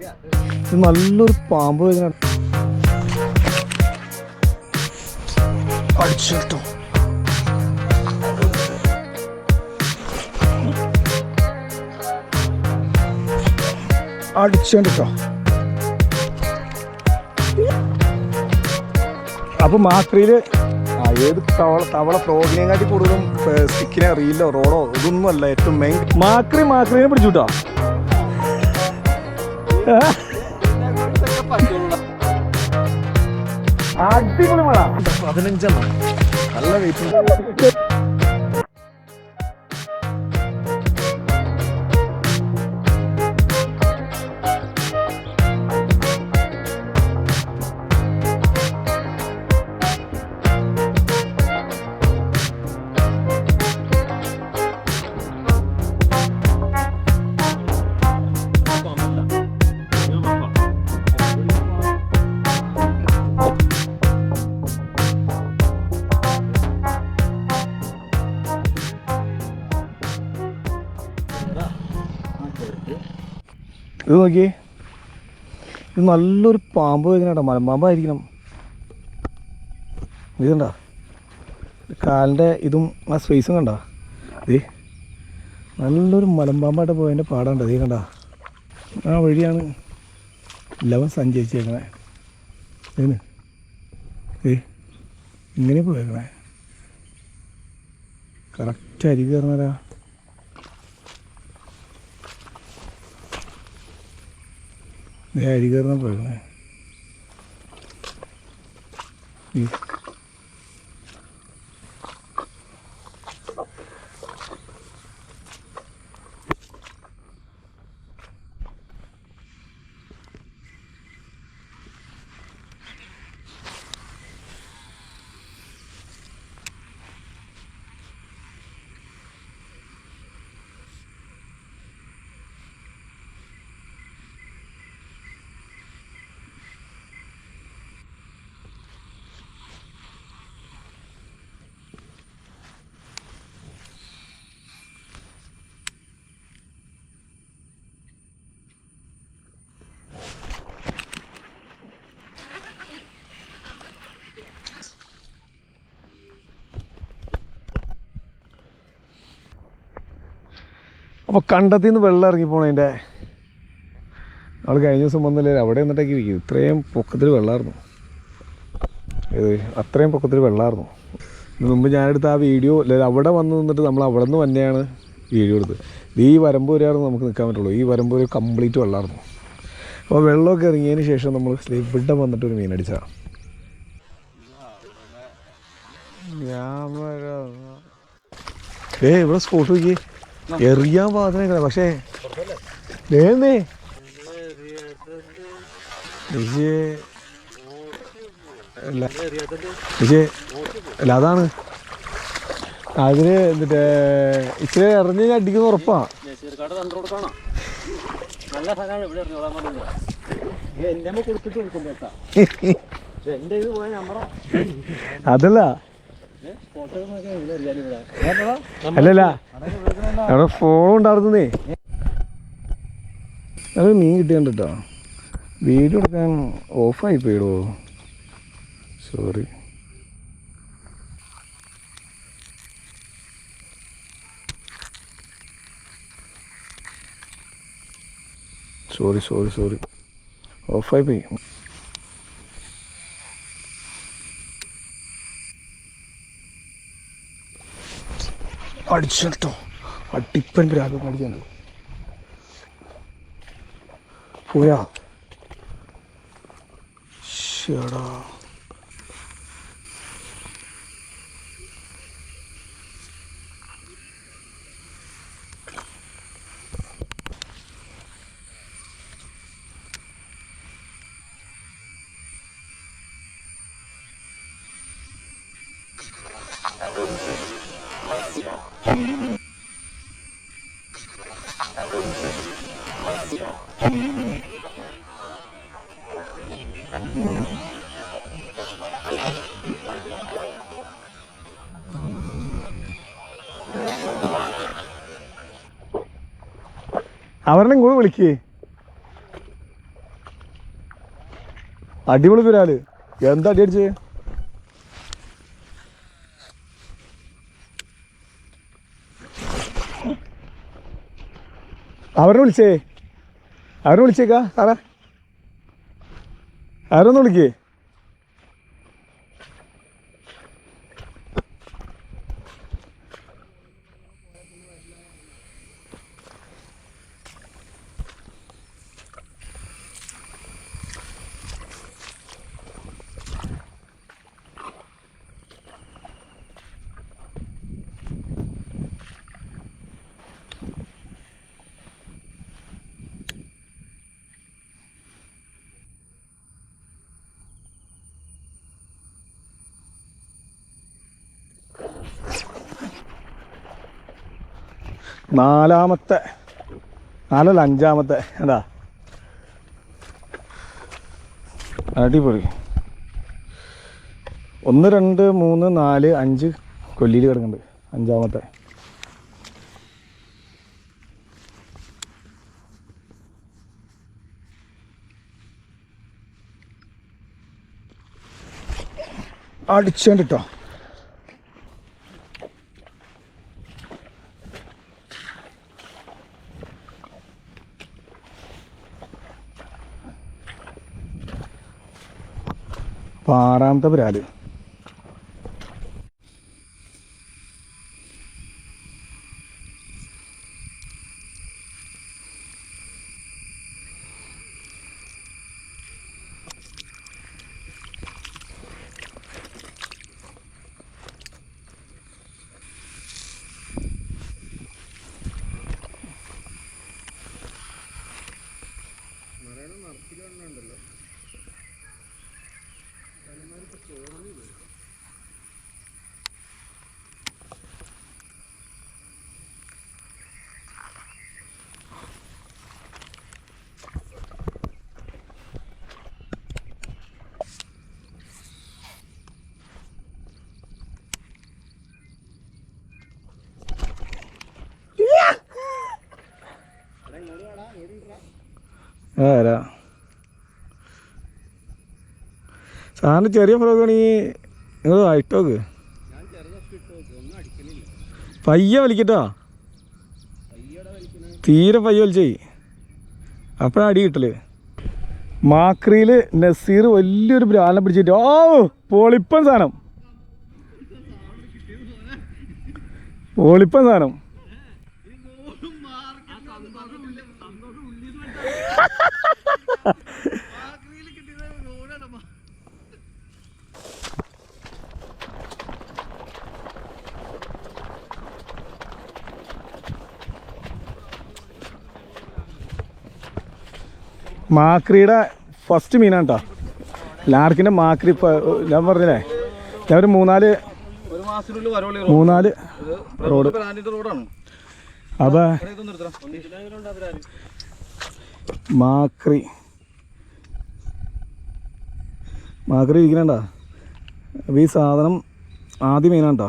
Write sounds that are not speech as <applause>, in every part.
ഇത് നല്ലൊരു പാമ്പ് വരുന്ന അടിച്ചു കേട്ടോ കേട്ടോ അപ്പൊ മാത്രയിൽ ഏത് തവള തവള ഫ്രോഗിനെ കാട്ടി കൂടുതലും സ്റ്റിക്കിനെ റീലോ റോഡോ ഇതൊന്നും അല്ല ഏറ്റവും മെയിൻ മാക്രി മാക്രീനെ പിടിച്ചുട്ടോ. അടിപൊളി മഴ പതിനഞ്ചെണ്ണം. നല്ല വെയിറ്റ് ഇത് നോക്കിയേ. ഇത് നല്ലൊരു പാമ്പ് വരുന്നുണ്ടോ മലമ്പാമ്പായിരിക്കണം. ഇതുണ്ട കാലിന്റെ ഇതും ആ സ്പേസും കണ്ട? ഇത് നല്ലൊരു മലമ്പാമ്പായിട്ട് പോയതിന്റെ പാടാണ്ട് ഇത് കണ്ട? ആ വഴിയാണ് ലവൻ സഞ്ചരിച്ചേക്കണേ. ഇതിന് ഏ ഇങ്ങനെ പോയേക്കണേ. കറക്റ്റ് അരി കയറുന്നവരാ ध्यान करना पड़ना അപ്പോൾ കണ്ടത്തിൽ നിന്ന് വെള്ളം ഇറങ്ങി പോണതിന്റെ അവൾ കഴിഞ്ഞ ദിവസം വന്നില്ലേ അവിടെ നിന്നിട്ടേക്ക് ഇരിക്കും ഇത്രയും പൊക്കത്തിൽ വെള്ളമായിരുന്നു ഇത് അത്രയും പൊക്കത്തിൽ വെള്ളമായിരുന്നു ഇതിന് മുമ്പ് ഞാനെടുത്ത ആ വീഡിയോ അല്ലെങ്കിൽ അവിടെ വന്ന് നിന്നിട്ട് നമ്മൾ അവിടെ നിന്ന് തന്നെയാണ് വീഡിയോ എടുത്തത്. ഈ വരമ്പ് നമുക്ക് നിൽക്കാൻ പറ്റുള്ളൂ. ഈ വരമ്പ് ഒരു കംപ്ലീറ്റ് വെള്ളമായിരുന്നു അപ്പോൾ വെള്ളമൊക്കെ ഇറങ്ങിയതിന് ശേഷം നമ്മൾ ഇവിടെ വന്നിട്ട് ഒരു മീൻ ഏ ഇവിടെ സ്പോട്ട് നോക്കി എറിയാൻ പാകത്തിനൊക്കെ പക്ഷേ ലേന്നേ അല്ല അതാണ്. അതിന് എന്നിട്ട് ഇച്ചിരി എറിഞ്ഞ് അടിക്കുന്ന ഉറപ്പാ. ജയശ്രീക്കാട് നല്ല ഇവിടെ എറിഞ്ഞോളാൻ പറഞ്ഞത്. കൊടുത്തിട്ട് കൊടുക്കും കേട്ടാ. അതല്ല അല്ലല്ല. അവിടെ ഫോൺ ഉണ്ടായിരുന്നേ. അത് മീൻ കിട്ടിയുണ്ട് കേട്ടോ വീഡിയോ എടുക്കാൻ ഓഫായി പോയിടോ. സോറി സോറി സോറി സോറി ഓഫായി പോയി. അടിച്ചിട്ടോ അടിപ്പൻ പ്രാഗം അടിച്ചു പോയാ ശ്ശെടാ. അവരുടെ കൂടെ വിളിക്കേ. അടിപൊളി പുരാൽ എന്താ അടി അടിച്ചേ? അവരെ വിളിച്ചേ. അവരെ വിളിച്ചേക്കാ സാറേ. ആരൊന്ന് വിളിക്കേ? നാലാമത്തെ നാലല്ല അഞ്ചാമത്തെ. എന്താ അടിപൊളി. ഒന്ന് രണ്ട് മൂന്ന് നാല് അഞ്ച് കൊല്ലിയിൽ കിടക്കുന്നുണ്ട്. അഞ്ചാമത്തെ. അടിച്ചോണ്ടിട്ടോ. അപ്പൊ ആറാമത്തെ പരാൽ വരാ സാറിന് ചെറിയ ഫ്രോക്ക് ആണെങ്കിൽ നിങ്ങൾ ഇട്ടോക്ക് പയ്യ വലിക്കട്ടോ? തീരെ പയ്യ വലിച്ചേ. അപ്പോഴാണ് അടി കിട്ടൽ. മാക്രിയിൽ നസീർ വലിയൊരു ബ്രാലിനെ പിടിച്ചിട്ട് ഓ പൊളിപ്പൻ സാധനം. പൊളിപ്പൻ സാധനം. മാക്രിയുടെ ഫസ്റ്റ് മീനാണ് കേട്ടോ. ലാർക്കിന്റെ മാക്രി ഞാൻ പറഞ്ഞില്ലേ? ഞാൻ ഒരു മൂന്നാൽ മൂന്നാൽ റോഡ്. ബ്രാൻഡിന്റെ റോഡാണ് അപ്പം ഇതൊന്നും എടുത്തോ മാക്രി. മാക്രി ഇരിക്കണണ്ട അപ്പോൾ ഈ സാധനം ആദ്യ മീനാണ് കേട്ടോ.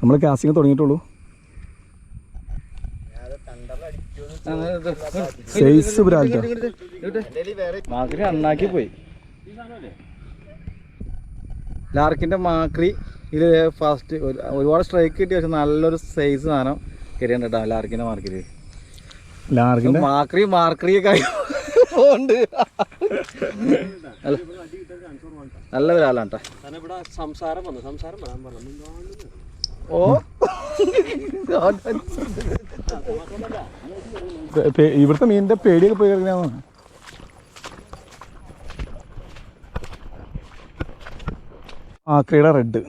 നമ്മൾ കാസ്റ്റിംഗ് തുടങ്ങിയിട്ടുള്ളൂ. സൈസ് മാക്രി അണ്ണാക്കി പോയി. ലാർക്കിന്റെ മാക്രി ഇത് ഫസ്റ്റ് ഒരുപാട് സ്ട്രൈക്ക് കിട്ടിയ പക്ഷെ നല്ലൊരു സൈസ് സാധനം കയറിയുണ്ട് കേട്ടോ ലാർക്കിന്റെ ലാർക്കിന്റെ മാക്രി മാർക്കറി നല്ല ഒരാളാണ് കേട്ടോ സംസാരം വന്നു സംസാരം ഓ? ഇവിടുത്തെ മീനിന്റെ പേടിയൊക്കെ പോയി കിടക്കുന്ന ആ ക്രീഡ റെഡ്.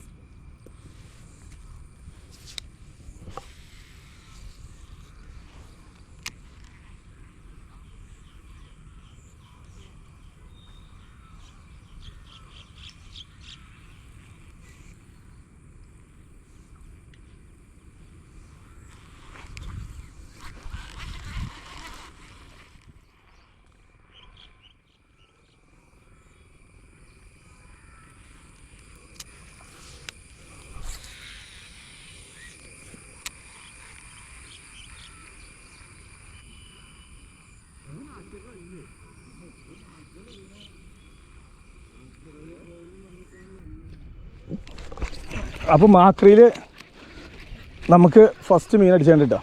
അപ്പോൾ മാക്രിയിൽ നമുക്ക് ഫസ്റ്റ് മീൻ അടിച്ചാണ്ട് കേട്ടോ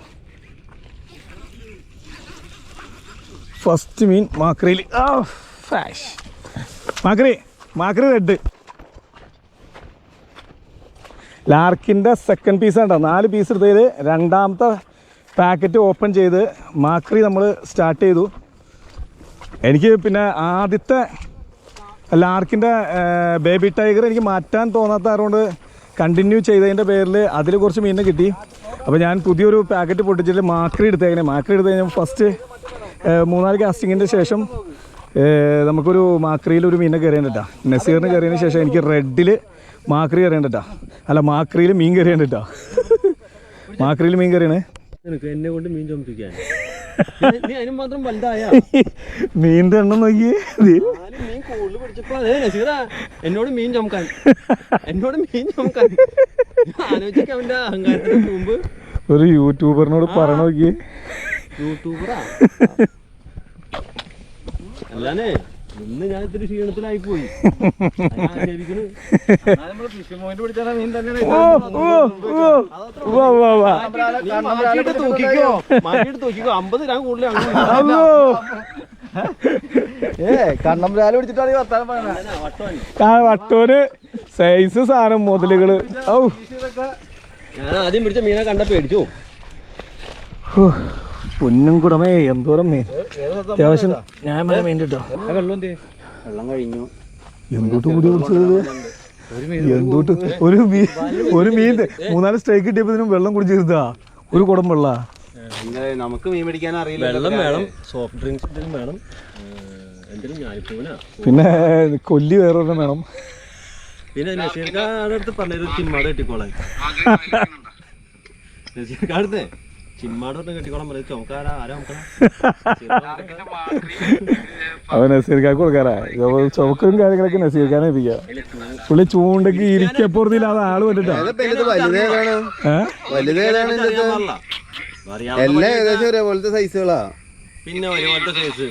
ഫസ്റ്റ് മീൻ മാക്രിയിൽ. ആ ഫാഷ് മാക്രി മാക്രി റെഡ് ലാർക്കിന്റെ സെക്കൻഡ് പീസ് കേട്ടോ നാല് പീസ് എടുത്തതിൽ രണ്ടാമത്തെ പാക്കറ്റ് ഓപ്പൺ ചെയ്ത് മാക്രി നമ്മൾ സ്റ്റാർട്ട് ചെയ്തു. എനിക്ക് പിന്നെ ആദ്യത്തെ ലാർക്കിന്റെ ബേബി ടൈഗർ എനിക്ക് മാറ്റാൻ തോന്നാത്ത അതുകൊണ്ട് കണ്ടിന്യൂ ചെയ്തതിന്റെ പേരിൽ അതിൽ കുറച്ച് മീനിനെ കിട്ടി. അപ്പോൾ ഞാൻ പുതിയൊരു പാക്കറ്റ് പൊട്ടിച്ചിട്ട് മാക്രി എടുത്തേക്കണേ. മാക്രി എടുത്ത് കഴിഞ്ഞാൽ ഫസ്റ്റ് മൂന്നാൽ കാസ്റ്റിങ്ങിന്റെ ശേഷം നമുക്കൊരു മാക്രിയിൽ ഒരു മീനെ കയറിയാണ്ടിട്ടാ നസീറിന് കയറിയതിന് ശേഷം എനിക്ക് റെഡിൽ മാക്രി കയറിയാണ്ടിട്ടാ അല്ല മാക്രിയിൽ മീൻ കയറിയാണ്ടിട്ടാ മാക്രിയിൽ മീൻ കയറിയാണ്. എന്നെ കൊണ്ട് മീൻ ചുമപ്പിക്കാൻ. മീനിന്റെ എണ്ണം നോക്കിയേ. മീൻ കൂടുതൽ പിടിച്ചപ്പോ അതേ നസീറ എന്നോട് മീൻ ചുമക്കാൻ. എന്നോട് മീൻ ചമക്കാൻ. ആലോചിക്ക അവന്റെ അഹങ്കാരത്തിന് മുമ്പ്. ഒരു യൂട്യൂബറിനോട് പറഞ്ഞു നോക്കിയേ. യൂട്യൂബറാ. അല്ലാനേ ഇന്ന് ഞാൻ ഇത്തിരി ക്ഷീണത്തിലായി പോയി തൂക്കിക്കോ മാറ്റിയിട്ട് തൂക്കിക്കോ അമ്പത് ഏ പിടിച്ചിട്ടാണ് വർത്താനം പറയുന്നത് വട്ടോന് സൈസ് സാധനം മുതലുകൾ. ഔ. ഞാൻ ആദ്യം പിടിച്ച മീനെ കണ്ട പേടിച്ചു. പൊന്നും കുടമേ എന്തോരം മീൻ. അത്യാവശ്യം ഞാൻ മഴ മീൻ കിട്ടോ. വെള്ളം കഴിഞ്ഞു. എന്തോട്ട് കൂടി കുടിച്ചത് എന്തോട്ട് ഒരു മീൻ ഒരു മീൻ മൂന്നാൽ സ്ട്രൈക്ക് കിട്ടിയപ്പോ വെള്ളം കുടിച്ചിരുതാ തീർത്താ ഒരു കുടം വെള്ള. നമുക്ക് മീൻ പിടിക്കാൻ അറിയില്ല. വെള്ളം വേണം സോഫ്റ്റ് ഡ്രിങ്ക്സ് എന്തെങ്കിലും വേണം പിന്നെ കൊല്ലി വേറൊരെണ്ണം വേണം. പിന്നെ നസീർക്കാടത്ത് അടുത്ത് പറഞ്ഞൊരു ചിമ്മാട് കെട്ടിക്കോളാൻ. <laughs> നസീർക്കാടുത്തെ അവൻ നസീർക്കാർക്ക് കൊടുക്കാറാ ചുമക്കും കാര്യങ്ങളൊക്കെ നസീർക്കാനെ ഏൽപ്പിക്കാം. പുള്ളി ചൂണ്ടക്ക് ഇരിക്കപ്പുറത്തില്ലാതെ ആൾ വന്നിട്ടാ. എല്ലാം ഏകദേശം ഒരേപോലത്തെ സൈസുകളാ പിന്നെ ഒരുപോലത്തെ സൈസ്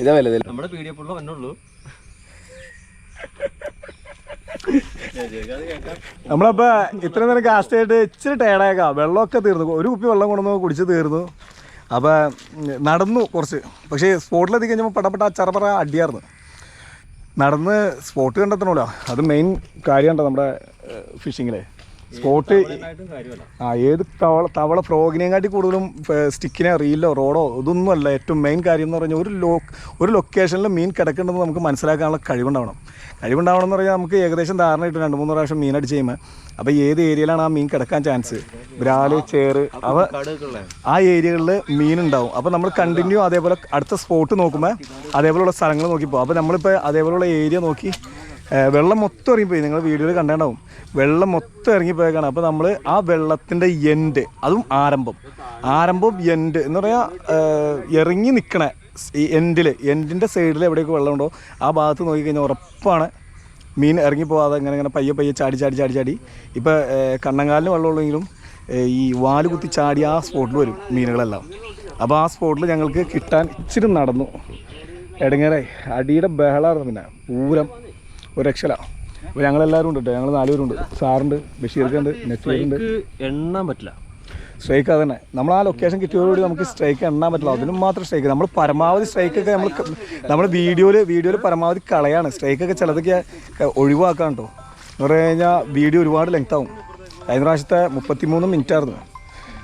ഇതാ വലുതല്ലേ നമ്മുടെ പീഡിയപ്പുള്ള വന്നുള്ളൂ. നമ്മളപ്പോ ഇത്ര നേരം കാസ്റ്റ് ആയിട്ട് ഇച്ചിരി ടയർഡായേക്കാം വെള്ളമൊക്കെ തീർന്നു. ഒരു കുപ്പി വെള്ളം കൊണ്ടുവന്ന് കുടിച്ച് തീർന്നു. അപ്പോൾ നടന്നു കുറച്ച്. പക്ഷേ സ്പോട്ടിലെത്തി കഴിഞ്ഞപ്പോൾ പടപ്പെട്ട ചറപറ അടിയായിരുന്നു നടന്ന് സ്പോട്ട് കണ്ടെത്തണമല്ലോ. അത് മെയിൻ കാര്യമുണ്ടോ നമ്മുടെ ഫിഷിങ്ങിൽ സ്പോട്ട് ആ ഏത് തവള തവള ഫ്രോഗിനെയും കൂടുതലും സ്റ്റിക്കിനെ റീലോ റോഡോ ഇതൊന്നും അല്ല ഏറ്റവും മെയിൻ കാര്യം എന്ന് പറഞ്ഞാൽ ഒരു ലോ ഒരു ലൊക്കേഷനിൽ മീൻ കിടക്കേണ്ടത് നമുക്ക് മനസ്സിലാക്കാനുള്ള കഴിവുണ്ടാവണം. കഴിവുണ്ടാവണം എന്ന് പറഞ്ഞാൽ നമുക്ക് ഏകദേശം ധാരണ കിട്ടും. രണ്ട് മൂന്ന് പ്രാവശ്യം മീൻ അടിച്ച് കഴിയുമ്പോൾ അപ്പോൾ ഏത് ഏരിയയിലാണ് ആ മീൻ കിടക്കാൻ ചാൻസ് ബ്രാൽ ചേറ് അവ ആ ഏരിയകളിൽ മീൻ ഉണ്ടാവും. അപ്പോൾ നമ്മൾ കണ്ടിന്യൂ അതേപോലെ അടുത്ത സ്പോട്ട് നോക്കുമ്പോൾ അതേപോലെയുള്ള സ്ഥലങ്ങൾ നോക്കി പോകും അപ്പോൾ നമ്മളിപ്പോൾ അതേപോലെയുള്ള ഏരിയ നോക്കി വെള്ളം മൊത്തം ഇറങ്ങിപ്പോയി. നിങ്ങൾ വീഡിയോയിൽ കണ്ടേണ്ടാവും. വെള്ളം മൊത്തം ഇറങ്ങിപ്പോയേക്കാണ്. അപ്പോൾ നമ്മൾ ആ വെള്ളത്തിന്റെ എൻഡ് അതും ആരംഭം. ആരംഭം എൻഡ് എന്ന് പറഞ്ഞാൽ ഇറങ്ങി നിൽക്കണ എൻഡിൽ എൻഡിന്റെ സൈഡിൽ എവിടെയൊക്കെ വെള്ളമുണ്ടോ ആ ഭാഗത്ത് നോക്കിക്കഴിഞ്ഞാൽ ഉറപ്പാണ് മീൻ ഇറങ്ങി പോവാതെ ഇങ്ങനെ ഇങ്ങനെ പയ്യെ പയ്യെ ചാടി ചാടി ചാടി ചാടി. ഇപ്പോൾ കണ്ണങ്കാലിന് വെള്ളമുള്ളെങ്കിലും ഈ വാൽ കുത്തി ചാടി ആ സ്പോട്ടിൽ വരും മീനുകളെല്ലാം. അപ്പോൾ ആ സ്പോട്ടിൽ ഞങ്ങൾക്ക് കിട്ടാൻ ഇച്ചിരി നടന്നു. എടങ്ങേറെ അടിയുടെ ബഹളമായിരുന്നു പിന്നെ. പൂരം. ഒരു രക്ഷല അപ്പോൾ ഞങ്ങളെല്ലാവരും ഉണ്ട് കേട്ടോ ഞങ്ങൾ നാലുപേരുണ്ട്. സാറുണ്ട് ബഷീർക്കുണ്ട് നസീറുണ്ട് എണ്ണാൻ പറ്റില്ല. സ്ട്രൈക്ക് അത് തന്നെ നമ്മൾ ആ ലൊക്കേഷൻ കിട്ടിയതോടുകൂടി നമുക്ക് സ്ട്രൈക്ക് എണ്ണാൻ പറ്റില്ല. അതിനും മാത്രം സ്ട്രൈക്ക് നമ്മൾ പരമാവധി സ്ട്രൈക്കൊക്കെ നമ്മൾ നമ്മൾ വീഡിയോയിൽ വീഡിയോയിൽ പരമാവധി കളയാണ്. സ്ട്രൈക്കൊക്കെ ചിലതൊക്കെ ഒഴിവാക്കാൻ കേട്ടോ എന്ന് പറഞ്ഞു കഴിഞ്ഞാൽ വീഡിയോ ഒരുപാട് ലെങ്ത് ആവും. കഴിഞ്ഞ പ്രാവശ്യത്തെ മുപ്പത്തിമൂന്ന് മിനിറ്റ് ആയിരുന്നു.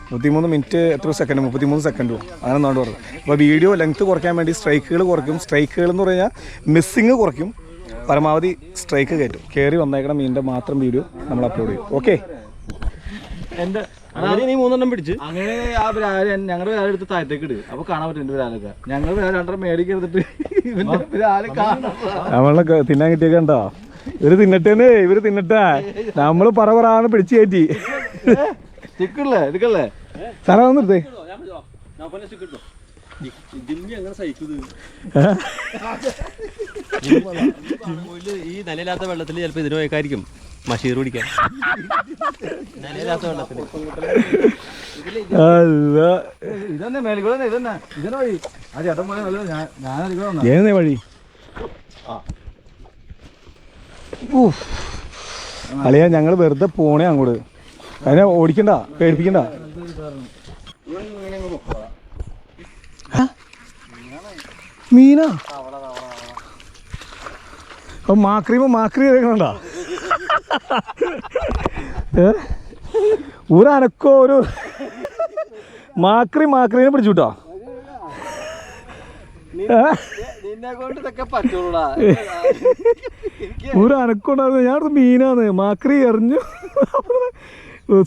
മുപ്പത്തിമൂന്ന് മിനിറ്റ് എത്ര സെക്കൻഡ് മുപ്പത്തിമൂന്ന് സെക്കൻഡോ അങ്ങനെ നാട് പറഞ്ഞത്. അപ്പോൾ വീഡിയോ ലെങ്ത് കുറയ്ക്കാൻ വേണ്ടി സ്ട്രൈക്കുകൾ കുറയ്ക്കും. സ്ട്രൈക്കുകൾ എന്ന് പറഞ്ഞാൽ മിസ്സിങ് കുറയ്ക്കും. പരമാവധി സ്ട്രൈക്ക് കയറ്റും. കയറി വന്നേക്കണം മീനിന്റെ മാത്രം വീഡിയോ നമ്മൾ അപ്ലോഡ് ചെയ്യും. ഓക്കെ അങ്ങനെ നീ മൂന്നെണ്ണം പിടിച്ച്. അങ്ങനെ ആ ബ്രാൽ ഞങ്ങളുടെ ബ്രാൽ എടുത്ത് താഴത്തേക്ക് ഇട് അപ്പൊ കാണാൻ പറ്റും എന്റെ ഞങ്ങൾ രണ്ടര ഇവന്റെ നമ്മളെ തിന്നാൻ കിട്ടിയൊക്കെ ഉണ്ടോ? ഇവർ തിന്നട്ടേന്ന് ഇവർ തിന്നട്ടെ. നമ്മൾ പറ പറയാണ് പിടിച്ചു കയറ്റി. ചിക്കല്ലേ എടുക്കല്ലേ? സാറേ വന്നിരുത്തേ അങ്ങനെ ഈ നിലയില്ലാത്ത വെള്ളത്തിൽ ചിലപ്പോ ഇതിന് പോയേക്കായിരിക്കും മഷീർ പിടിക്കാൻ വെള്ളത്തിൽ ഇതന്നെ വഴി ഞാൻ വഴി അളിയാ ഞങ്ങൾ വെറുതെ പോണേ അങ്ങോട്ട് അതിനെ ഓടിക്കണ്ട പേടിപ്പിക്കണ്ട? മീനാ അപ്പൊ മാക്രീമ് മാക്രി കേൾക്കണ്ട ഒരു അനക്കോ ഒരു മാക്രി മാക്രീനെ ഇതൊക്കെ പറ്റുള്ളൂടാ ഒരു അനക്കുണ്ടായിരുന്നു ഞാൻ ഒരു മീനാന്ന് മാക്രി എറിഞ്ഞു.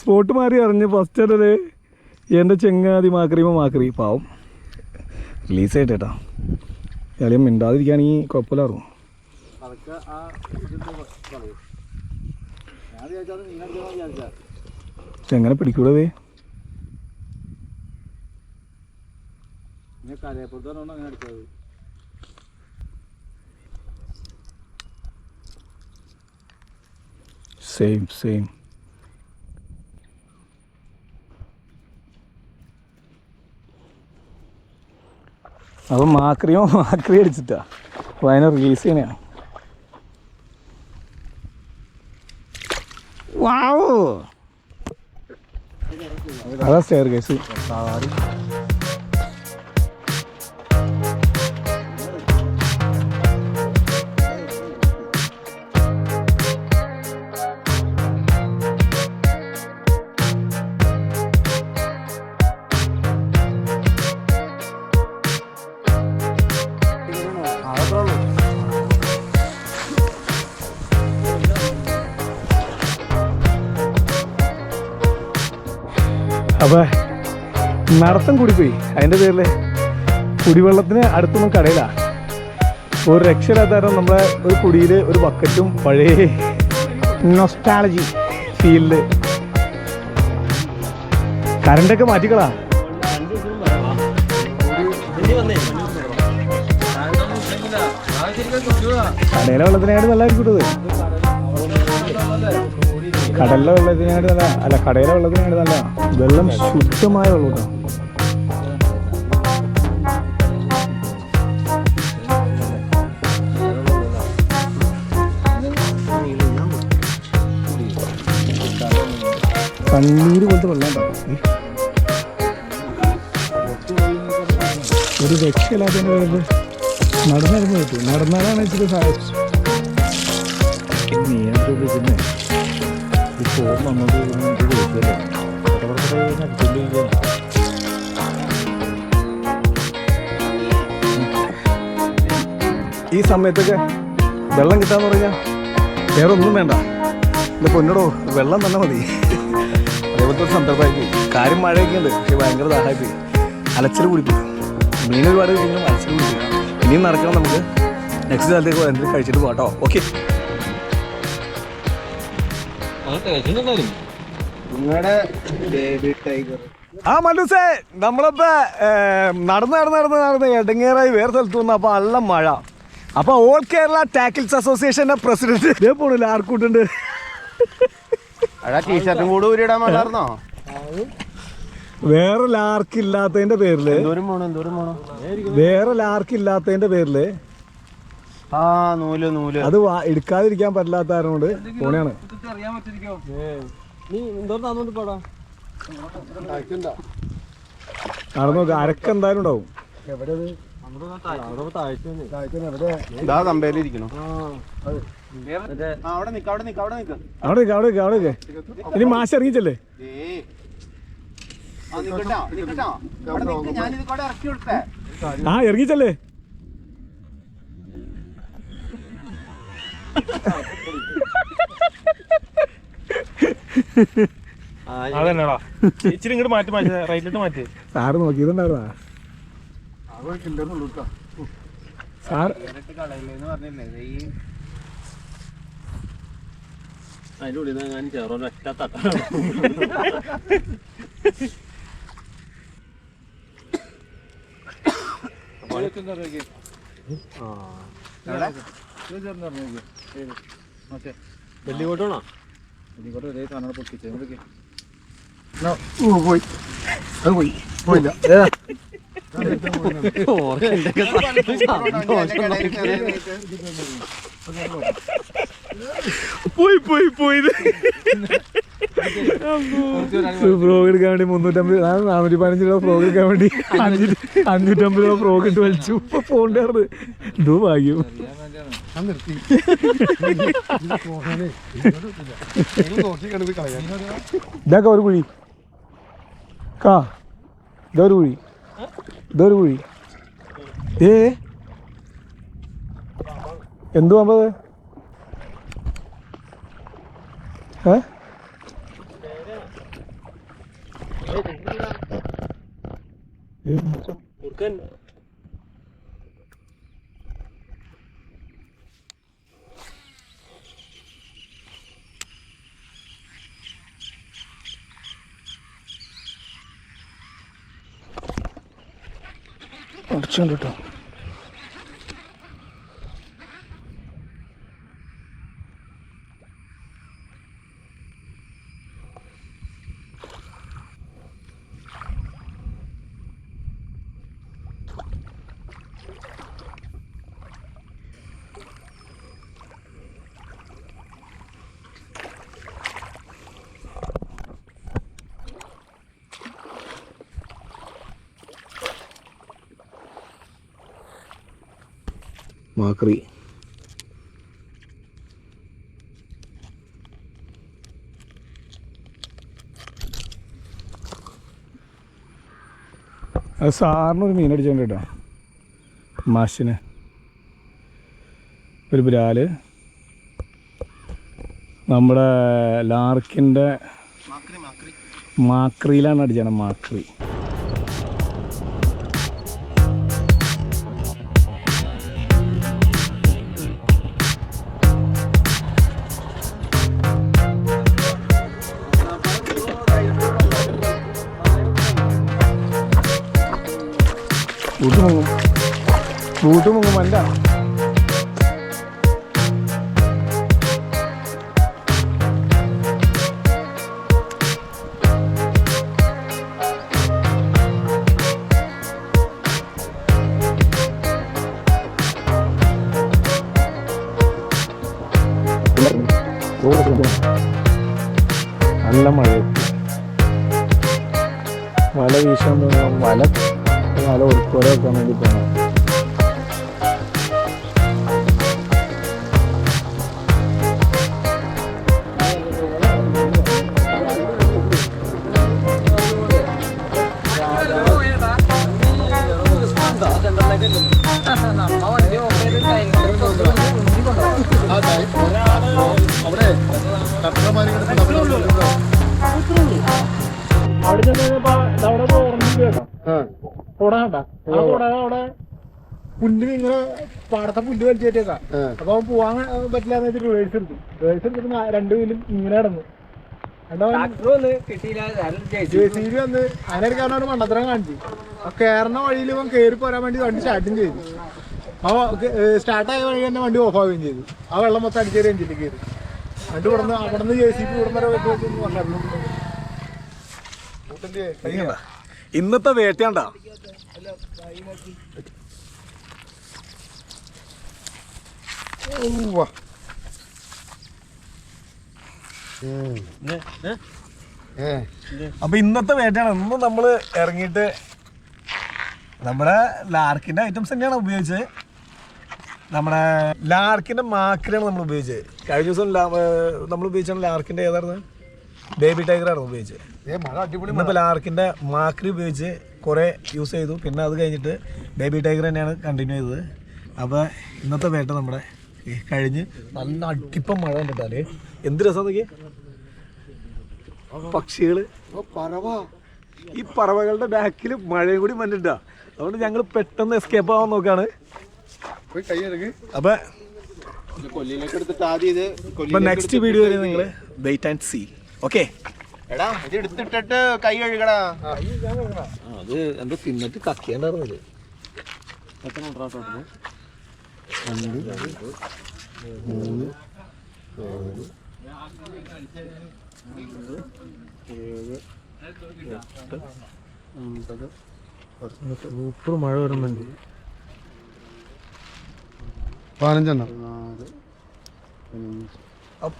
സ്പോട്ട് മാറി എറിഞ്ഞു. ഫസ്റ്റ് അല്ലത് എന്റെ ചെങ്ങാതി മാക്രീമ മാക്രി. പാവം. റിലീസ് ആയിട്ട് കേട്ടോ. കളിയും മിണ്ടാതിരിക്കുകയാണെങ്കിൽ കുഴപ്പമില്ലായിരുന്നു. അതൊക്കെ ആ ഇതിന്റെ കളയും ഞാൻ വിചാരിച്ചത് നിങ്ങൾ വിചാരിച്ചാ പക്ഷെ എങ്ങനെ പിടിക്കൂടേ കരയപ്പുറത്താണ് അങ്ങനെ എടുത്തത് സെയിം സെയിം അപ്പം മാക്രിയോ മാക്രി അടിച്ചിട്ടാ. അപ്പോൾ അതിനെ റിലീസ് ചെയ്യണയാണ് വാവോ. അതാ സ്റ്റെയർ കേസ് അപ്പോൾ നടത്തം കൂടിപ്പോയി. അതിന്റെ പേരിൽ കുടിവെള്ളത്തിന് അടുത്തൊന്നും കടയില്ല ഒരു രക്ഷയില്ലാത്ത നമ്മളെ ഒരു കുടിയിൽ ഒരു ബക്കറ്റും പഴയ നൊസ്റ്റാളജി ഫീൽഡ് കറണ്ടൊക്കെ മാറ്റിക്കളാ. കടയിലെ വെള്ളത്തിനായിട്ട് നല്ലതായിരിക്കും കടലിലെ വെള്ളത്തിനായിട്ട് നല്ല അല്ല കടയിലെ വെള്ളത്തിനായിട്ട് നല്ല വെള്ളം ശുദ്ധമായ വെള്ളം കണ്ണീര് പോലത്തെ വെള്ളം? ഒരു രക്ഷയില്ലാത്തതിന്റെ വരുമ്പോൾ നടന്നിരുന്നു പറ്റും നടന്നാലാണ് ഇച്ചിരി സഹായിച്ചു നീ എന്താ വിളിക്കുന്നേ ഈ ഫോൺ വന്നത് എനിക്ക് വിളിക്കല്ലേ ഈ സമയത്തൊക്കെ വെള്ളം കിട്ടാന്ന് പറഞ്ഞാൽ വേറെ ഒന്നും വേണ്ട. എന്റെ പൊന്നടോ വെള്ളം തന്നെ മതി. അതേപോലത്തെ സന്ദർഭമായി കാര്യം മഴയൊക്കെ ഉണ്ട് പക്ഷെ ഭയങ്കര ദാഹമായി അലച്ചിൽ കുടിക്കും മീൻ ഒരുപാട് കഴിഞ്ഞാൽ അലച്ചിൽ കുടിക്കും ഇനിയും നടക്കണം നമുക്ക്. നെക്സ്റ്റ് സ്ഥലത്തേക്ക് എന്തെങ്കിലും കഴിച്ചിട്ട് പോട്ടോ ഓക്കെ ആ മനുസേ നമ്മളിപ്പോ നടന്ന് നടന്ന് നടന്ന് നടന്ന് എടങ്ങേറായി വേറെ സ്ഥലത്ത് വന്നു. അപ്പൊ നല്ല മഴ. അപ്പൊ ഓൾ കേരള ടാക്കിൾസ് അസോസിയേഷന്റെ പ്രസിഡന്റ്. ഇതേ പോണില്ല ആർക്കൂട്ടുണ്ട്. അടാ ടീഷർട്ടും കൂടെ ഊരിടാൻ വേണ്ടായിരുന്നോ വേറെ ലാർക്കില്ലാത്തതിന്റെ പേരിൽ. വേറെ ലാർക്കില്ലാത്തതിന്റെ പേരിൽ ആ നൂൽ നൂൽ. അത് വാ- എടുക്കാതിരിക്കാൻ പറ്റില്ലാത്ത ആരോട് പോണിയാണ് പോണെയാണ് അറിയാൻ പറ്റിരിക്കോ നീ താന്നോണ്ട് പോടാ? നടന്നു നോക്ക് അരക്ക് എന്തായാലും ഉണ്ടാവും. ഇതാ തമ്പേലിരിക്കണോ ആ ഇറങ്ങിച്ചല്ലേ ആ അവിടെ നിക്ക അവിടെ നിക്ക അവിടെ നിൽക്ക് അവിടെ നിൽക്ക് അവിടെ നിൽക്ക് ഇനി മാഷ് ഇറങ്ങിച്ചല്ലേ ഏയ്. ആ, നിക്കട്ടോ, നിക്കട്ടോ. അവിടെ നിക്ക്, ഞാനിത് കൂടെ ഇറക്കി വിടട്ടെ ആ ഇറങ്ങിച്ചല്ലേ അതന്നെടാ. ഇച്ചിരി ഇങ്ങോട്ട് മാറ്റി മാറ്റി റൈറ്റിലോട്ട് മാറ്റി. സാറ് നോക്കിയിട്ടുണ്ടായിരുന്നാ സാർ അതിന്റെ ഉള്ളിൽ നിന്ന് ഞാൻ ചേർന്ന് ഒറ്റ തട്ട എവിടെ? വെള്ളിക്കോട്ടാണോ? പോയി. അത് പോയി. പോയില്ല. പോയി പോയി പോയി ഫ്രോഗ് എടുക്കാൻ വേണ്ടി മുന്നൂറ്റമ്പത് നാനൂറ്റി പതിനഞ്ച് രൂപ ഫ്രോഗ് എടുക്കാൻ വേണ്ടി അഞ്ഞൂറ്റി അഞ്ഞൂറ്റമ്പത് രൂപ ഫ്രോഗ് ഇട്ട് വലിച്ചു. ഇപ്പൊ പോണ്ടായിരുന്നു എന്തോ ഭാഗ്യം. ഇതൊക്കെ ഒരു കുഴി. കാ ഇതൊരു കുഴി. ഇതൊരു കുഴി. ഏ എന്തു അമ്പത്? ഏ? കുറുക്കൻ അടിച്ചോണ്ട് കേട്ടോ. മാക്രി. അത് സാറിനൊരു ഒരു മീൻ അടിച്ചോണ്ട് കേട്ടോ മാഷിന്. ഒരു ബ്രാൽ. നമ്മുടെ ലാർക്കിന്റെ മാക്രിയിലാണ് അടിച്ചാണ് മാക്രി. ബൂട്ട് മുങ്ങും ബൂട്ട് അല്ല. അവിടെ പുല്ല് ഇങ്ങനെ പാടത്തെ പുല്ല് വലിച്ചേറ്റേക്കാ അപ്പൊ അവൻ പോവാൻ പറ്റില്ല എന്ന് വെച്ചിട്ട് റിവേഴ്സ് എടുത്തു റിവേഴ്സ് എടുത്തിട്ട് വീലും ഇങ്ങനെ കിടന്നു വന്ന് അതിനൊരു കാരണം മണ്ടത്തരം കാണിച്ചു കേറുന്ന വഴിയിൽ ഇവൻ കേറി പോരാൻ വേണ്ടി വണ്ടി സ്റ്റാർട്ടും ചെയ്തു. സ്റ്റാർട്ടായ വഴി തന്നെ വണ്ടി ഓഫ് ആവുകയും ചെയ്തു. ആ വെള്ളം മൊത്തം അടിച്ചേരി ചെയ്തു കയറി വണ്ടി ഇവിടുന്ന് അവിടുന്ന് ജെ സി പി ഇവിടുന്ന് വരെ വെച്ച് വെച്ച് വന്നായിരുന്നു. ഇന്നത്തെ വേട്ടയാണ്ടാ അപ്പൊ ഇന്നത്തെ വേട്ടയാണ്. ഇന്ന് നമ്മൾ ഇറങ്ങിയിട്ട് നമ്മുടെ ലാർക്കിന്റെ ഐറ്റംസ് തന്നെയാണ് ഉപയോഗിച്ചത്. നമ്മുടെ ലാർക്കിന്റെ മാക്കിലാണ് നമ്മൾ ഉപയോഗിച്ചത്. കഴിഞ്ഞ ദിവസം നമ്മൾ ഉപയോഗിച്ചാണ് ലാർക്കിന്റെ ഏതായിരുന്നു? ബേബി ടൈഗർ ആയിരുന്നു ഉപയോഗിച്ചത്. ഇന്നിപ്പോ ലാർക്കിന്റെ മാക്രി ഉപയോഗിച്ച് കുറെ യൂസ് ചെയ്തു. പിന്നെ അത് കഴിഞ്ഞിട്ട് ബേബി ടൈഗർ തന്നെയാണ് കണ്ടിന്യൂ ചെയ്തത്. അപ്പൊ ഇന്നത്തെ വേട്ട നമ്മുടെ കഴിഞ്ഞ് നല്ല അടിപ്പം മഴ കണ്ടിട്ടാൽ. എന്ത് രസം നോക്കിയേ? പക്ഷികൾ. ഈ പറവകളുടെ ബാക്കിൽ മഴയും കൂടി വന്നിട്ടാ അതുകൊണ്ട് ഞങ്ങൾ പെട്ടെന്ന് എസ്കേപ്പ് ആവാൻ നോക്കാണ്. അപ്പൊ അപ്പോൾ നെക്സ്റ്റ് വീഡിയോ വരെ നിങ്ങൾ വെയിറ്റ് ആൻഡ് സീ ഓക്കെ എടാ ഇത് എടുത്തിട്ടിട്ട് കൈ കഴുകടാ. അത് എന്താ തിന്നിട്ട് കക്കിയാണ്ടായിരുന്നില്ലേ സൂപ്പർ മഴ വരുന്നുണ്ട്. പതിനഞ്ചെണ്ണം.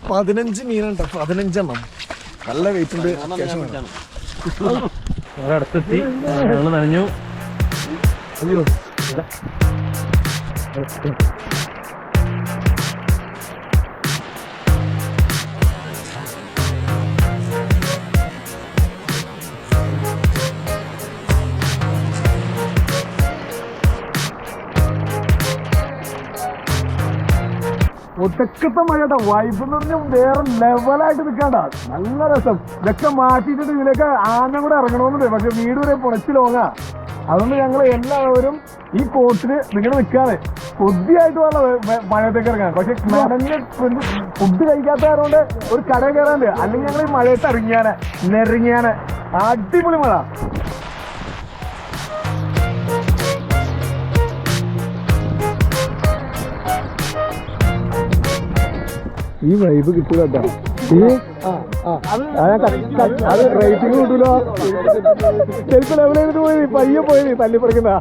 പതിനഞ്ച് മീനുണ്ട്. പതിനഞ്ചെണ്ണം. നല്ല വെയിറ്റ് ഉണ്ട്. ഞങ്ങൾ അടുത്തെത്തി ഞങ്ങൾ ഒടുക്കത്തെ മഴയുടെ വൈബ് എന്ന് പറഞ്ഞാൽ വേറെ ലെവലായിട്ട് നിൽക്കാണ്ട. നല്ല രസം. ഇതൊക്കെ മാറ്റിയിട്ട് ഇതിലേക്ക് ആന കൂടെ ഇറങ്ങണമെന്നുണ്ട്. പക്ഷെ വീട് വരെ പുണച്ചു ലോങ്ങാ. അതുകൊണ്ട് ഞങ്ങൾ എല്ലാവരും ഈ കോട്ടിന് നിങ്ങൾ നിൽക്കാതെ കൊതിയായിട്ട് വേണം മഴയത്തേക്ക് ഇറങ്ങാൻ. പക്ഷെ നനഞ്ഞ് ഫുഡ് കഴിക്കാത്ത കാരണം ഒരു കട കയറാണ്ട്. അല്ലെങ്കിൽ ഞങ്ങൾ ഈ മഴയത്ത് ഇറങ്ങിയാണ്. നെറിങ്ങിയാണ് അടിപൊളി മഴ. ഈ വൈബ് കിട്ടൂല അത് റേറ്റിംഗ് കിട്ടൂലോ. ചിലപ്പോ ലെവലിൽ പോയി പയ്യെ പോയി തല്ലി പറിക്കുന്ന